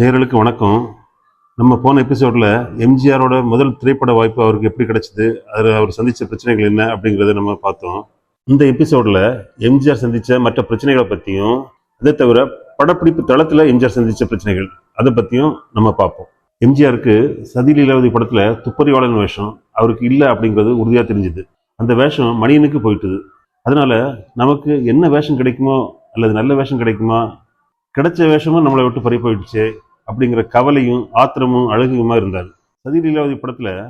நேர்களுக்கு வணக்கம். நம்ம போன எபிசோடில் எம்ஜிஆரோட முதல் திரைப்பட வாய்ப்பு அவருக்கு எப்படி கிடைச்சிது? அதில் அவர் சந்தித்த பிரச்சனைகள் என்ன அப்படிங்கிறத நம்ம பார்த்தோம். இந்த எபிசோடில் எம்ஜிஆர் சந்தித்த மற்ற பிரச்சனைகளை பற்றியும் அதை தவிர படப்பிடிப்பு தளத்தில் எம்ஜிஆர் சந்தித்த பிரச்சனைகள் அதை பற்றியும் நம்ம பார்ப்போம். எம்ஜிஆருக்கு சதி லீலாவதி படத்தில் துப்பறிவாளன் வேஷம் அவருக்கு இல்லை அப்படிங்கிறது உறுதியாக தெரிஞ்சுது. அந்த வேஷம் மணியனுக்கு போயிட்டுது. அதனால் நமக்கு என்ன வேஷம் கிடைக்குமோ அல்லது நல்ல வேஷம் கிடைக்குமா? கிடைச்ச வேஷமும் நம்மளை விட்டு பறி போயிடுச்சு. அப்படிங்கிற கவலையும் ஆத்திரமும் அழகுமா இருந்தார் சதி லீலாவதி படத்தில்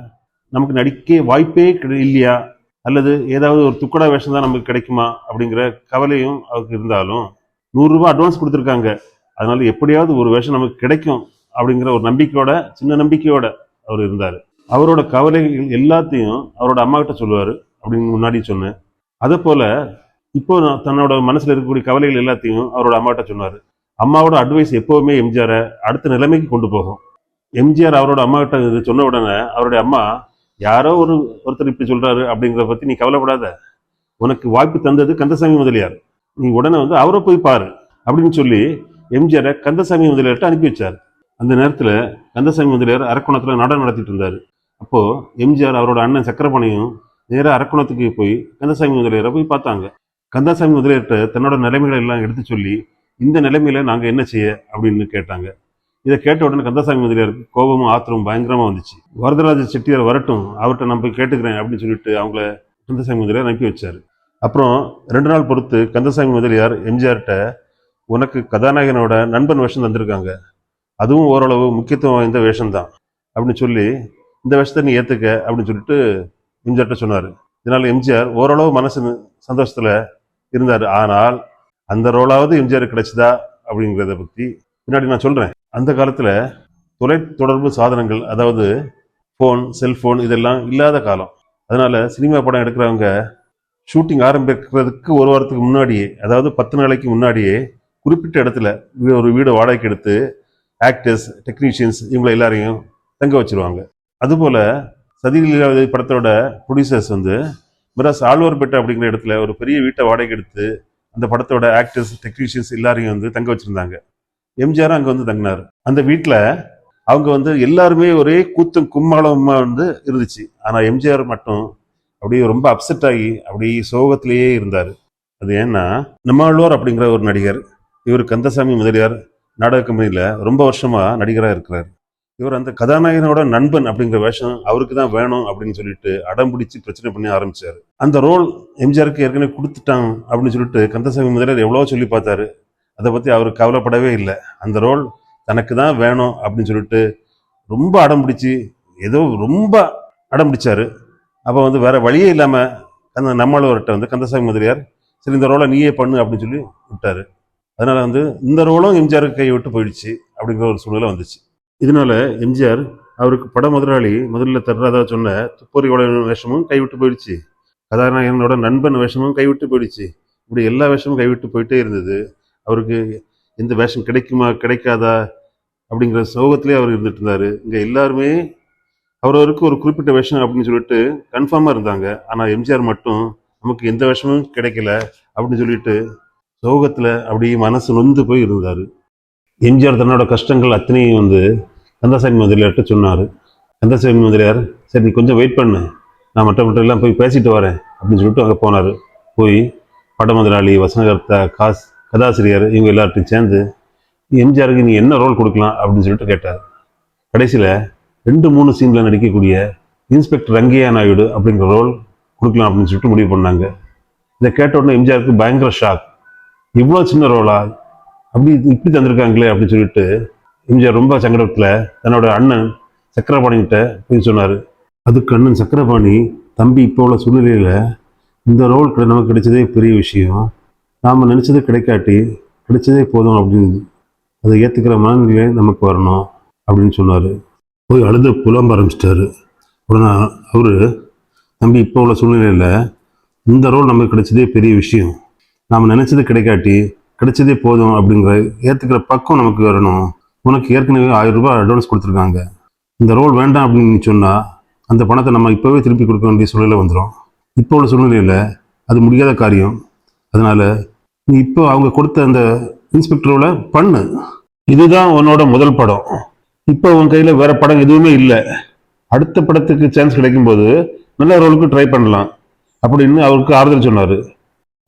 நமக்கு நடிக்க வாய்ப்பே கிடை- இல்லையா? அல்லது ஏதாவது ஒரு துக்கடா வேஷம் தான் நமக்கு கிடைக்குமா? அப்படிங்கிற கவலையும் அவருக்கு இருந்தாலும் நூறுரூபா அட்வான்ஸ் கொடுத்துருக்காங்க. அதனால எப்படியாவது ஒரு வேஷம் நமக்கு கிடைக்கும் அப்படிங்கிற ஒரு நம்பிக்கையோட சின்ன நம்பிக்கையோட அவர் இருந்தார். அவரோட கவலைகள் எல்லாத்தையும் அவரோட அம்மா கிட்ட சொல்லுவார் அப்படின்னு முன்னாடி சொன்னேன். அதே போல் இப்போ தன்னோட மனசில் இருக்கக்கூடிய கவலைகள் எல்லாத்தையும் அவரோட அம்மாட்ட சொன்னார். அம்மாவோட அட்வைஸ் எப்போவுமே எம்ஜிஆரை அடுத்த நிலைமைக்கு கொண்டு போகும். எம்ஜிஆர் அவரோட அம்மா கிட்ட இது சொன்ன உடனே அவருடைய அம்மா யாரோ ஒரு ஒருத்தர் இப்படி சொல்கிறாரு அப்படிங்கிறத பற்றி நீ கவலைப்படாத. உனக்கு வாய்ப்பு தந்தது கந்தசாமி முதலியார். நீ உடனே வந்து அவரை போய் பாரு. அப்படின்னு சொல்லி எம்ஜிஆரை கந்தசாமி முதலியார்கிட்ட அனுப்பி வச்சார். அந்த நேரத்தில் கந்தசாமி முதலியார் அரக்குணத்தில் நடனம் நடத்திட்டு இருந்தார். அப்போது எம்ஜிஆர் அவரோட அண்ணன் சக்கரபாணியும் நேராக அரக்கோணத்துக்கு போய் கந்தசாமி முதலியாரை போய் பார்த்தாங்க. கந்தசாமி முதலியார்கிட்ட தன்னோட நிலைமைகளை எல்லாம் எடுத்து சொல்லி இந்த நிலைமையில நாங்கள் என்ன செய்ய அப்படின்னு கேட்டாங்க. இதை கேட்ட உடனே கந்தசாமி முதலியாருக்கு கோபமும் ஆத்திரமும் பயங்கரமாக வந்துச்சு. வரதராஜ செட்டியார் வரட்டும் அவர்கிட்ட நம்ம கேட்டுக்கிறேன் அப்படின்னு சொல்லிட்டு அவங்கள கந்தசாமி முதலியார் அனுப்பி வச்சார். அப்புறம் ரெண்டு நாள் பொறுத்து கந்தசாமி முதலியார் எம்ஜிஆர்கிட்ட உனக்கு கதாநாயகனோட நண்பன் வேஷம் தந்திருக்காங்க. அதுவும் ஓரளவு முக்கியத்துவம் வாய்ந்த வேஷம்தான் அப்படின்னு சொல்லி இந்த வேஷத்தை நீ ஏற்றுக்க அப்படின்னு சொல்லிட்டு எம்ஜிஆர்கிட்ட சொன்னார். இதனால் எம்ஜிஆர் ஓரளவு மனசு சந்தோஷத்தில் இருந்தார். ஆனால் அந்த ரோலாவது எம்ஜிஆர் கிடைச்சதா அப்படிங்கிறத பற்றி பின்னாடி நான் சொல்கிறேன் அந்த காலத்துல தொலைத்தொடர்பு சாதனங்கள் அதாவது ஃபோன் செல்ஃபோன் இதெல்லாம் இல்லாத காலம். அதனால் சினிமா படம் எடுக்கிறவங்க ஷூட்டிங் ஆரம்பிக்கிறதுக்கு ஒரு வாரத்துக்கு முன்னாடியே அதாவது பத்து நாளைக்கு முன்னாடியே குறிப்பிட்ட இடத்துல வீ- ஒரு வீடு வாடகைக்கு எடுத்து ஆக்டர்ஸ் டெக்னீஷியன்ஸ் இவங்களை எல்லாரையும் தங்க வச்சிருவாங்க. அதுபோல் சதி படத்தோட ப்ரொடியூசர்ஸ் வந்து மிராஸ் ஆழ்வார்பேட்டை அப்படிங்கிற இடத்துல ஒரு பெரிய வீட்டை வாடகைக்கு எடுத்து அந்த படத்தோட ஆக்டர்ஸ் டெக்னீஷியன்ஸ் எல்லாரையும் வந்து தங்க வச்சிருந்தாங்க. எம்ஜிஆர் அங்க வந்து தங்கினார். அந்த வீட்டில் அவங்க வந்து எல்லாருமே ஒரே கூத்தும் கும்மாளமா வந்து இருந்துச்சு. ஆனால் எம்ஜிஆர் மட்டும் அப்படியே ரொம்ப அப்செட் ஆகி அப்படியே சோகத்திலேயே இருந்தார். அது ஏன்னா நம்மாழ்வார் அப்படிங்கிற ஒரு நடிகர் இவர் கந்தசாமி முதலியார் நாடக கம்பெனியில் ரொம்ப வருஷமாக நடிகராக இருக்கிறார். இவர் அந்த கதாநாயகனோட நண்பன் அப்படிங்கிற வேஷம் அவருக்கு தான் வேணும் அப்படின்னு சொல்லிட்டு அடம் பிடிச்சி பிரச்சனை பண்ணி ஆரம்பிச்சாரு. அந்த ரோல் எம்ஜிஆருக்கு ஏற்கனவே கொடுத்துட்டான் அப்படின்னு சொல்லிட்டு கந்தசாமி முதலியார் எவ்வளவோ சொல்லி பார்த்தாரு. அதை பற்றி அவர் கவலைப்படவே இல்லை. அந்த ரோல் தனக்கு தான் வேணும் அப்படின்னு சொல்லிட்டு ரொம்ப அடம் பிடிச்சி ஏதோ ரொம்ப அடம் பிடிச்சாரு. அப்போ வந்து வேற வழியே இல்லாமல் அந்த நம்மளவர்கிட்ட வந்து கந்தசாமி முதலியார் சரி இந்த ரோலை நீயே பண்ணு அப்படின்னு சொல்லி விட்டாரு. அதனால் வந்து இந்த ரோலும் எம்ஜிஆருக்கு கை விட்டு போயிடுச்சு அப்படிங்கிற ஒரு சூழ்நிலை வந்துச்சு. இதனால எம்ஜிஆர் அவருக்கு பட முதலாளி முதல்ல தர்றதா சொன்ன துப்பறியோட வேஷமும் கைவிட்டு போயிடுச்சு. கதாநாயகனோட நண்பன் வேஷமும் கைவிட்டு போயிடுச்சு. இப்படி எல்லா வேஷமும் கைவிட்டு போயிட்டே இருந்தது. அவருக்கு எந்த வேஷம் கிடைக்குமா கிடைக்காதா அப்படிங்கிற சோகத்திலே அவர் இருந்துட்டு இருந்தார். இங்கே எல்லாருமே அவரவருக்கு ஒரு குறிப்பிட்ட வேஷம் அப்படின்னு சொல்லிட்டு கன்ஃபார்மாக இருந்தாங்க. ஆனால் எம்ஜிஆர் மட்டும் நமக்கு எந்த வேஷமும் கிடைக்கல அப்படின்னு சொல்லிட்டு சோகத்தில் அப்படியே மனசு நொந்து போய் இருந்தார். எம்ஜிஆர் தன்னோட கஷ்டங்கள் அத்தனையும் வந்து கந்தசாமி முதலியார்கிட்ட சொன்னார். கந்தசாமி முதலியார் சரி நீ கொஞ்சம் வெயிட் பண்ணு. நான் மற்ற மற்ற எல்லாம் போய் பேசிட்டு வரேன். அப்படின்னு சொல்லிட்டு அங்கே போனார். போய் பட முதலாளி வசனகர்த்தா காஸ் கதாசிரியர் இவங்க எல்லார்ட்டையும் சேர்ந்து எம்ஜிஆருக்கு நீ என்ன ரோல் கொடுக்கலாம்? அப்படின்னு சொல்லிட்டு கேட்டார். கடைசியில் ரெண்டு மூணு சீனில் நடிக்கக்கூடிய இன்ஸ்பெக்டர் ரங்கையா நாயுடு அப்படிங்கிற ரோல் கொடுக்கலாம் அப்படின்னு சொல்லிட்டு முடிவு பண்ணாங்க. இதை கேட்ட உடனே எம்ஜிஆருக்கு பயங்கர ஷாக் இவ்வளோ சின்ன ரோலா அப்படி இப்படி தந்திருக்காங்களே அப்படின்னு சொல்லிட்டு எம்ஜிஆர் ரொம்ப சங்கடத்தில் தன்னோட அண்ணன் சக்கரபாணிகிட்ட போய் சொன்னார். அதுக்கு அண்ணன் சக்கரபாணி தம்பி இப்போ உள்ள சூழ்நிலையில் இந்த ரோல் கிடை- நமக்கு கிடைச்சதே பெரிய விஷயம். நாம் நினச்சது கிடைக்காட்டி கிடைச்சதே போதும் அப்படின்னு அதை ஏற்றுக்கிற மனநிலை நமக்கு வரணும் அப்படின்னு சொன்னார். போய் அழுது புலம்ப ஆரம்பிச்சிட்டாரு. உடனே அவர் தம்பி இப்போ உள்ள சூழ்நிலையில் இந்த ரோல் நமக்கு கிடைச்சதே பெரிய விஷயம். நாம் நினச்சது கிடைக்காட்டி கிடைச்சதே போதும் அப்படிங்கிற ஏற்றுக்கிற பக்கம் நமக்கு வரணும். உனக்கு ஏற்கனவே ஆயிரம் ரூபாய் அட்வான்ஸ் கொடுத்துருக்காங்க. இந்த ரோல் வேண்டாம் அப்படின்னு நீ சொன்னால் அந்த பணத்தை நம்ம இப்போவே திருப்பி கொடுக்க வேண்டிய சூழ்நிலை வந்துடும் இப்போ உள்ள சூழ்நிலையில் அது முடியாத காரியம். அதனால் நீ இப்போ அவங்க கொடுத்த அந்த இன்ஸ்பெக்டரோட பண்ணு. இதுதான் உன்னோட முதல் படம். இப்போ உன் கையில் வேற படம் எதுவுமே இல்லை. அடுத்த படத்துக்கு சான்ஸ் கிடைக்கும்போது நல்ல ரோலுக்கு ட்ரை பண்ணலாம். அப்படின்னு அவருக்கு ஆறுதல் சொன்னார்.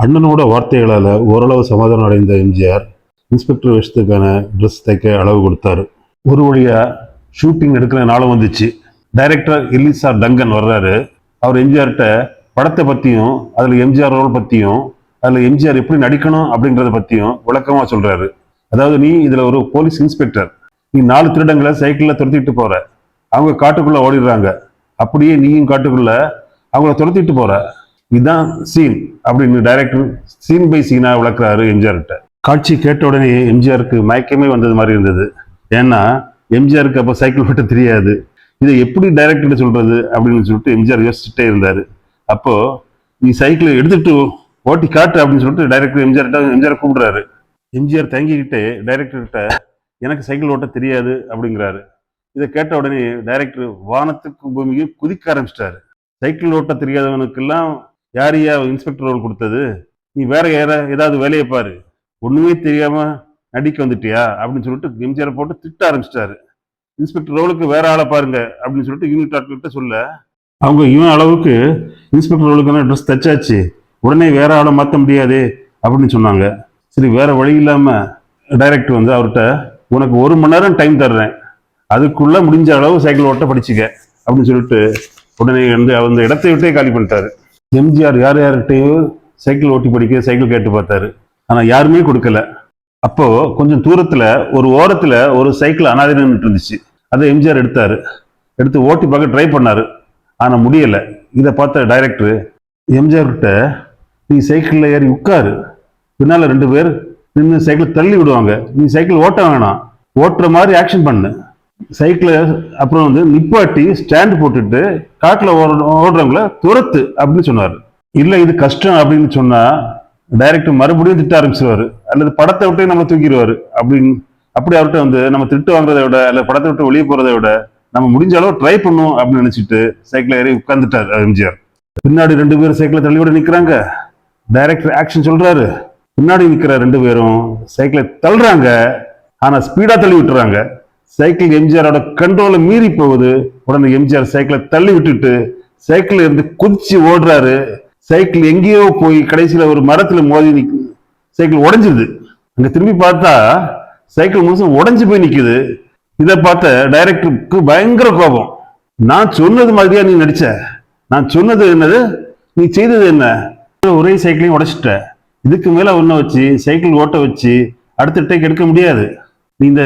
அண்ணனோட வார்த்தைகளால் ஓரளவு சமாதானம் அடைந்த எம்ஜிஆர் இன்ஸ்பெக்டர் வேஷத்துக்கான ட்ரெஸ் தைக்க அளவு கொடுத்தாரு. ஒரு வழியாக ஷூட்டிங் எடுக்கிற நாளும் வந்துச்சு. டைரக்டர் எலிசா டங்கன் வர்றாரு. அவர் எம்ஜிஆர்கிட்ட படத்தை பற்றியும் அதில் எம்ஜிஆர் ரோல் பற்றியும் அதில் எம்ஜிஆர் எப்படி நடிக்கணும் அப்படின்றத பற்றியும் விளக்கமாக சொல்கிறாரு அதாவது நீ இதில் ஒரு போலீஸ் இன்ஸ்பெக்டர் நீ நாலு திருடங்களை சைக்கிளில் துரத்திட்டு போற. அவங்க காட்டுக்குள்ளே ஓடிடுறாங்க. அப்படியே நீயும் காட்டுக்குள்ள அவங்கள துரத்திட்டு போகிற இதுதான் சீன் அப்படின்னு டைரக்டர் சீன் பை சீனா விளக்குறாரு எம்ஜிஆர்கிட்ட. காட்சி கேட்ட உடனே எம்ஜிஆருக்கு மயக்கமே வந்தது மாதிரி இருந்தது. ஏன்னா எம்ஜிஆருக்கு அப்போ சைக்கிள் ஓட்ட தெரியாது. இதை எப்படி டைரக்டர் சொல்றது அப்படின்னு சொல்லிட்டு எம்ஜிஆர் யோசிச்சுட்டே இருந்தார். அப்போ நீ சைக்கிளை எடுத்துட்டு ஓட்டி காட்டு அப்படின்னு சொல்லிட்டு டைரக்டர் எம்ஜிஆர்கிட்ட எம்ஜிஆர் கூப்பிடுறாரு. எம்ஜிஆர் தங்கிக்கிட்டே டைரக்டர்கிட்ட எனக்கு சைக்கிள் ஓட்ட தெரியாது அப்படிங்கிறாரு. இதை கேட்ட உடனே டைரக்டர் வானத்துக்கு பூமிக்கு குதிக்க ஆரம்பிச்சிட்டாரு. சைக்கிள் ஓட்ட தெரியாதவனுக்கெல்லாம் யார் யா இன்ஸ்பெக்டர் ரோல் கொடுத்தது? நீ வேற யார ஏதாவது வேலையை பாரு. ஒன்றுமே தெரியாமல் நடிக்க வந்துட்டியா? அப்படின்னு சொல்லிட்டு எம்ஜிஆர் போட்டு திட்ட ஆரம்பிச்சிட்டாரு. இன்ஸ்பெக்டர் ரோலுக்கு வேற ஆளை பாருங்க அப்படின்னு சொல்லிட்டு யூனிட் டாக்டர்கிட்ட சொல்ல அவங்க இவன் அளவுக்கு இன்ஸ்பெக்டர் ரோலுக்கான ட்ரெஸ் தச்சாச்சு? உடனே வேற ஆளை மாற்ற முடியாது அப்படின்னு சொன்னாங்க. சரி வேற வழி இல்லாமல் டைரக்டர் வந்து அவர்கிட்ட உனக்கு ஒரு மணி நேரம் டைம் தர்றேன். அதுக்குள்ள முடிஞ்ச அளவு சைக்கிள் ஓட்ட படிச்சுக்க அப்படின்னு சொல்லிட்டு உடனே வந்து அந்த இடத்தை விட்டே காலி பண்ணிட்டாரு. எம்ஜிஆர் யார் யார்கிட்டயும் சைக்கிள் ஓட்டி படிக்க சைக்கிள் கேட்டு பார்த்தாரு. ஆனால் யாருமே கொடுக்கல. அப்போ கொஞ்சம் தூரத்தில் ஒரு ஓரத்தில் ஒரு சைக்கிள் அனாதை இருந்துச்சு. அதை எம்ஜிஆர் எடுத்தார். எடுத்து ஓட்டி பார்க்க ட்ரை பண்ணார். ஆனால் முடியலை. இதை பார்த்த டைரக்டர் எம்ஜிஆர் கிட்ட நீ சைக்கிளில் ஏறி உட்காரு. பின்னால் ரெண்டு பேர் நின்று சைக்கிள் தள்ளி விடுவாங்க. நீ சைக்கிள் ஓட்ட வேணாம். ஓட்டுற மாதிரி ஆக்ஷன் பண்ணு. சைக்கிளை அப்புறம் வந்து நிப்பாட்டி ஸ்டாண்ட் போட்டுட்டு காட்டில் ஓட- ஓடுறவங்கள துரத்து அப்படின்னு சொன்னார். இல்லை இது கஷ்டம் அப்படின்னு சொன்னால் டைரக்டர் மறுபடியும் திட்ட ஆரம்பிச்சிருவாரு. அல்லது படத்தை விட்டு நம்ம தூக்கிடுவாரு. அப்படின்னு அப்படி அவர்கிட்ட வந்து நம்ம திட்டு வாங்குறதை விட அல்ல படத்தை விட்டு வெளியே போகிறத விட நம்ம முடிஞ்ச அளவு ட்ரை பண்ணும் அப்படின்னு நினச்சிட்டு சைக்கிளை ஏறி உட்காந்துட்டார் எம்ஜிஆர். பின்னாடி ரெண்டு பேரும் சைக்கிளை தள்ளி விட டைரக்டர் ஆக்ஷன் சொல்கிறாரு பின்னாடி நிற்கிற ரெண்டு பேரும் சைக்கிளை தள்ளுறாங்க. ஆனால் ஸ்பீடாக தள்ளி விட்டுறாங்க. சைக்கிள் எம்ஜிஆரோட கண்ட்ரோலை மீறி போகுது. உடனே எம்ஜிஆர் சைக்கிளை தள்ளி விட்டுட்டு சைக்கிள் இருந்து குதிச்சு ஓடுறாரு. சைக்கிள் எங்கேயோ போய் கடைசியில் ஒரு மரத்தில் மோதி நிக்கு சைக்கிள் உடஞ்சிது அங்கே திரும்பி பார்த்தா சைக்கிள் முழுசும் உடஞ்சி போய் நிற்குது இதை பார்த்த டைரக்டருக்கு பயங்கர கோபம். நான் சொன்னது மாதிரியா நீ நடிச்ச? நான் சொன்னது என்னது? நீ செய்தது என்ன? ஒரே சைக்கிளையும் உடைச்சிட்ட. இதுக்கு மேலே ஒன்றை வச்சு சைக்கிள் ஓட்ட வச்சு அடுத்த டேக் எடுக்க முடியாது. நீ இந்த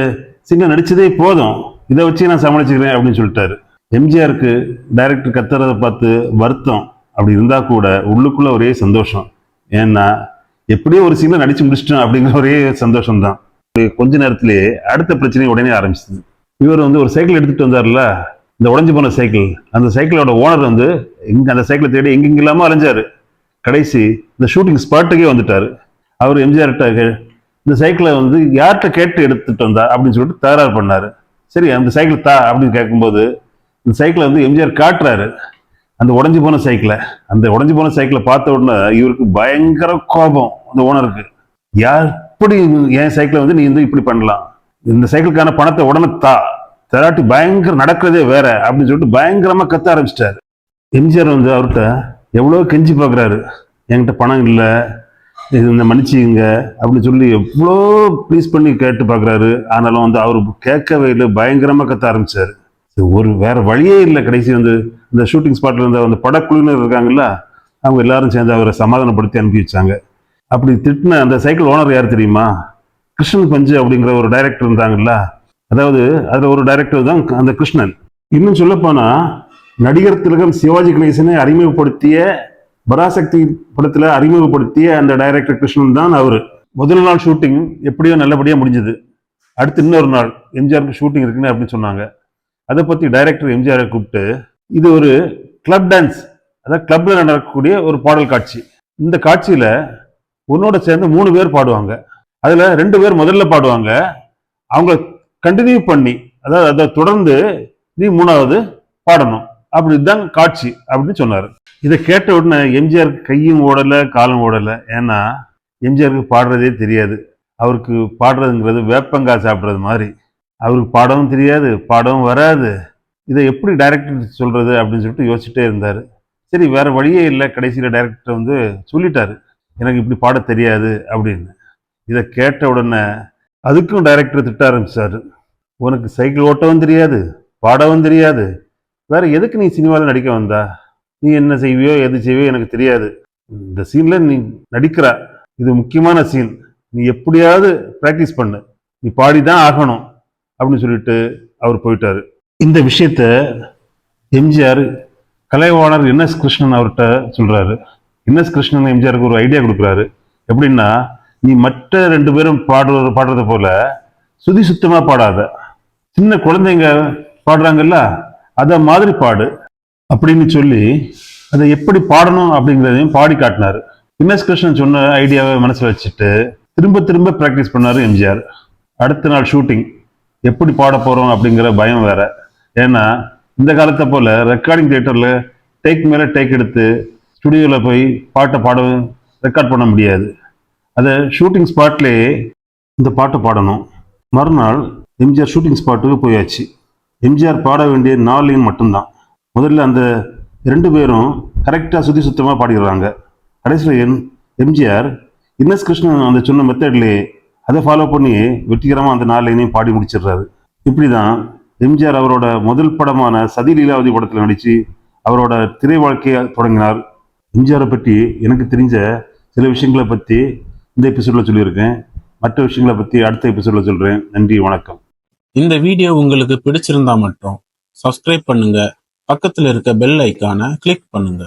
சின்ன நடிச்சதே போதும். இதை வச்சு நான் சமாளிச்சுக்கிறேன் அப்படின்னு சொல்லிட்டாரு. எம்ஜிஆருக்கு டைரக்டர் கத்துறதை பார்த்து வருத்தம். அப்படி இருந்தால் கூட உள்ளுக்குள்ள ஒரே சந்தோஷம். ஏன்னா எப்படியோ ஒரு சீனில் நடிச்சு முடிச்சிட்டோம் அப்படிங்கிற ஒரே சந்தோஷம் தான் கொஞ்ச நேரத்திலேயே அடுத்த பிரச்சனை உடனே ஆரம்பிச்சது. இவர் வந்து ஒரு சைக்கிள் எடுத்துகிட்டு வந்தார்ல இந்த உடஞ்சி போன சைக்கிள் அந்த சைக்கிளோட ஓனர் வந்து இங்கே அந்த சைக்கிளை தேடி எங்கெங்கில்லாமல் அலைஞ்சார். கடைசி இந்த ஷூட்டிங் ஸ்பாட்டுக்கே வந்துட்டார். அவர் எம்ஜிஆர்கிட்ட இந்த சைக்கிளை வந்து யார்கிட்ட கேட்டு எடுத்துகிட்டு வந்தா அப்படின்னு சொல்லிட்டு தகராறு பண்ணாரு. சரி அந்த சைக்கிள் தா அப்படின்னு கேட்கும்போது இந்த சைக்கிளை வந்து எம்ஜிஆர் காட்டுறாரு. அந்த உடஞ்சி போன சைக்கிளை அந்த உடஞ்சி போன சைக்கிளை பார்த்த உடனே இவருக்கு பயங்கர கோபம் அந்த ஓனருக்கு யார் இப்படி என் சைக்கிளை வந்து நீ வந்து இப்படி பண்ணலாம். இந்த சைக்கிளுக்கான பணத்தை உடனே தா. தராட்டி பயங்கர நடக்கிறதே வேற அப்படின்னு சொல்லிட்டு பயங்கரமாக கத்த ஆரம்பிச்சிட்டாரு. எம்ஜிஆர் வந்து அவர்கிட்ட எவ்வளோ கெஞ்சி பார்க்குறாரு. என்கிட்ட பணம் இல்லை. இந்த மன்னிச்சிங்க அப்படின்னு சொல்லி எவ்வளோ ப்ளீஸ் பண்ணி கேட்டு பார்க்குறாரு. ஆனாலும் வந்து அவர் கேட்கவே இல்லை பயங்கரமாக கத்த ஆரம்பித்தார் ஒரு வேற வழியே இல்லை கடைசி வந்து. இந்த ஷூட்டிங் ஸ்பாட்டில் இருந்த அந்த படக்குழுவினர் இருக்காங்கல்ல அவங்க எல்லாரும் சேர்ந்து அவரை சமாதானப்படுத்தி அனுப்பி வச்சாங்க. அப்படி திட்டின அந்த சைக்கிள் ஓனர் யார் தெரியுமா? கிருஷ்ணன் பஞ்சு அப்படிங்கிற ஒரு டைரக்டர் இருந்தாங்கல்ல. அதாவது அதில் ஒரு டைரக்டர் தான் அந்த கிருஷ்ணன். இன்னும் சொல்லப்போனால் நடிகர் திலகம் சிவாஜி கணேசனை அறிமுகப்படுத்திய பராசக்தி படத்துல அறிமுகப்படுத்திய அந்த டைரக்டர் கிருஷ்ணன் தான் அவரு. முதல் நாள் ஷூட்டிங் எப்படியோ நல்லபடியா முடிஞ்சது. அடுத்து இன்னொரு நாள் எம்ஜிஆருக்கு ஷூட்டிங் இருக்குன்னு அப்படின்னு சொன்னாங்க. அதை பத்தி டைரக்டர் எம்ஜிஆரை கூப்பிட்டு இது ஒரு கிளப் டான்ஸ் அதாவது கிளப்ல நடக்கக்கூடிய ஒரு பாடல் காட்சி. இந்த காட்சியில உன்னோட சேர்ந்து மூணு பேர் பாடுவாங்க. அதுல ரெண்டு பேர் முதல்ல பாடுவாங்க. அவங்க கண்டினியூ பண்ணி அதாவது அதை தொடர்ந்து நீ மூணாவது பாடணும். அப்படிதான் காட்சி அப்படின்னு சொன்னார். இதை கேட்ட உடனே எம்ஜிஆர் கையும் ஓடலை காலும் ஓடலை. ஏன்னா எம்ஜிஆருக்கு பாடுறதே தெரியாது. அவருக்கு பாடுறதுங்கிறது வேப்பங்காய் சாப்பிட்றது மாதிரி. அவருக்கு பாடவும் தெரியாது பாடவும் வராது. இதை எப்படி டைரக்டர் சொல்கிறது அப்படின்னு சொல்லிட்டு யோசிச்சுட்டே இருந்தார். சரி வேறு வழியே இல்லை. கடைசியில் டைரக்டர் வந்து சொல்லிட்டாரு. எனக்கு இப்படி பாட தெரியாது அப்படின்னு. இதை கேட்ட உடனே அதுக்கும் டைரக்டர் திட்ட ஆரம்பிச்சார். உனக்கு சைக்கிள் ஓட்டவும் தெரியாது பாடவும் தெரியாது வேற எதுக்கு நீ சினிமாவில் நடிக்க வந்தா? நீ என்ன செய்வியோ எது செய்வியோ எனக்கு தெரியாது. இந்த சீன்ல நீ நடிக்கிற இது முக்கியமான சீன். நீ எப்படியாவது ப்ராக்டிஸ் பண்ணு. நீ பாடிதான் ஆகணும் அப்படின்னு சொல்லிட்டு அவர் போயிட்டாரு. இந்த விஷயத்த எம்ஜிஆர் கலைவாணர் என்எஸ் கிருஷ்ணன் அவர்கிட்ட சொல்றாரு. என்எஸ் கிருஷ்ணன் எம்ஜிஆருக்கு ஒரு ஐடியா கொடுக்குறாரு. எப்படின்னா நீ மற்ற ரெண்டு பேரும் பாடுற பாடுறது போல சுதி சுத்தமாக பாடாத. சின்ன குழந்தைங்க பாடுறாங்கல்ல அதை மாதிரி பாடு அப்படின்னு சொல்லி அதை எப்படி பாடணும் அப்படிங்கிறதையும் பாடி காட்டினாரு. என்எஸ் கிருஷ்ணன் சொன்ன ஐடியாவை மனசில் வச்சுட்டு திரும்ப திரும்ப ப்ராக்டிஸ் பண்ணார் எம்ஜிஆர். அடுத்த நாள் ஷூட்டிங் எப்படி பாட போகிறோம் அப்படிங்கிற பயம் வேற. ஏன்னா இந்த காலத்தை போல ரெக்கார்டிங் தியேட்டரில் டேக் மேலே டேக் எடுத்து ஸ்டுடியோவில் போய் பாட்டை பாடவும் ரெக்கார்ட் பண்ண முடியாது. அதை ஷூட்டிங் ஸ்பாட்லேயே இந்த பாட்டை பாடணும். மறுநாள் எம்ஜிஆர் ஷூட்டிங் ஸ்பாட்டுக்கு போயாச்சு. எம்ஜிஆர் பாட வேண்டிய நாலு மட்டும்தான். முதல்ல அந்த ரெண்டு பேரும் கரெக்டாக சுற்றி சுத்தமாக பாடிடுறாங்க. கடைசியில் எம் எம்ஜிஆர் இன்னஸ் கிருஷ்ணன் அந்த சொன்ன மெத்தட்லேயே அதை ஃபாலோ பண்ணி வெற்றிகரமாக அந்த நாலு லைனையும் பாடி முடிச்சிடுறாரு. இப்படி தான் எம்ஜிஆர் அவரோட முதல் படமான சதி லீலாவதி படத்தில் நடித்து அவரோட திரை வாழ்க்கையை தொடங்கினார். எம்ஜிஆரை பற்றி எனக்கு தெரிஞ்ச சில விஷயங்களை பற்றி இந்த எபிசோடில் சொல்லியிருக்கேன். மற்ற விஷயங்களை பற்றி அடுத்த எபிசோடில் சொல்கிறேன் நன்றி வணக்கம். இந்த வீடியோ உங்களுக்கு பிடிச்சிருந்தா மட்டும் சப்ஸ்கிரைப் பண்ணுங்க. பக்கத்துல இருக்க பெல் ஐக்கானை கிளிக் பண்ணுங்க.